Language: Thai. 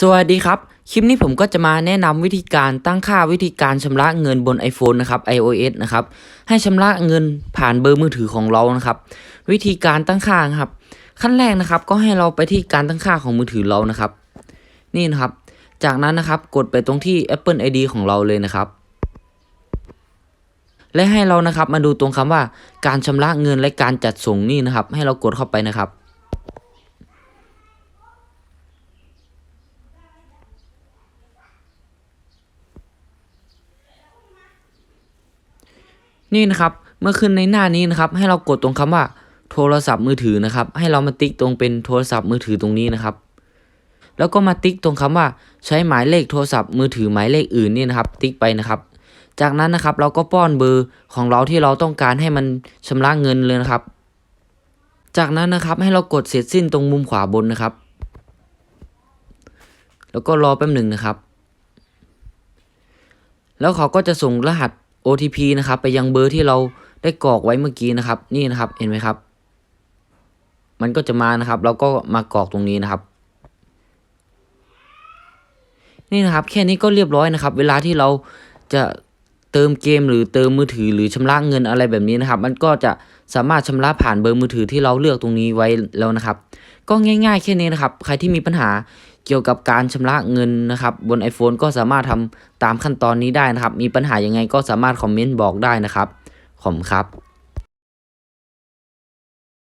สวัสดีครับ คลิปนี้ผมก็จะมาแนะนำวิธีการตั้งค่าวิธีการชำระเงินบน iPhone นะครับ iOS นะครับให้ชำระเงินผ่านเบอร์มือถือของเรานะครับ วิธีการตั้งค่าครับ ขั้นแรกนะครับก็ให้เราไปที่การตั้งค่าของมือถือเรานะครับ นี่นะครับ จากนั้นนะครับกดไปตรงที่ Apple ID ของเราเลยนะครับ และให้เรานะครับมาดูตรงคำว่าการชำระเงินและการจัดส่งนี่นะครับ ให้เรากดเข้าไปนะครับ นี่นะครับเมื่อขึ้นในหน้านี้นะครับ ให้เรากดตรงคำว่า โทรศัพท์มือถือนะครับ ให้เรามาติ๊กตรงเป็นโทรศัพท์มือถือตรงนี้นะครับ แล้วก็มาติ๊กตรงคำว่าใช้หมายเลขโทรศัพท์มือถือหมายเลขอื่นนี่นะครับ ติ๊กไปนะครับ จากนั้นนะครับเราก็ป้อนเบอร์ของเราที่เราต้องการให้มันชำระเงินเลยนะครับ จากนั้นนะครับให้เรากดเสร็จสิ้นตรงมุมขวาบนนะครับ แล้วก็รอแป๊บหนึ่งนะครับ แล้วเขาก็จะส่งรหัส OTP นะครับไปยังเบอร์ที่เราได้กรอกไว้เมื่อกี้นะครับ นี่นะครับเห็นไหมครับ มันก็จะมานะครับ เราก็มากรอกตรงนี้นะครับ นี่นะครับ แค่นี้ก็เรียบร้อยนะครับ เวลาที่เราจะเติมเกมหรือเติมมือถือหรือชำระเงินอะไรแบบนี้นะครับ มันก็จะสามารถชำระผ่านเบอร์มือถือที่เราเลือกตรงนี้ไว้แล้วนะครับ ก็ง่าย ๆ แค่นี้นะครับ ใครที่มีปัญหา เกี่ยวกับการชำระเงินนะครับบน iPhone ก็สามารถทำตามขั้นตอนนี้ได้นะครับ มีปัญหายังไงก็สามารถคอมเมนต์บอกได้นะครับขอบครับ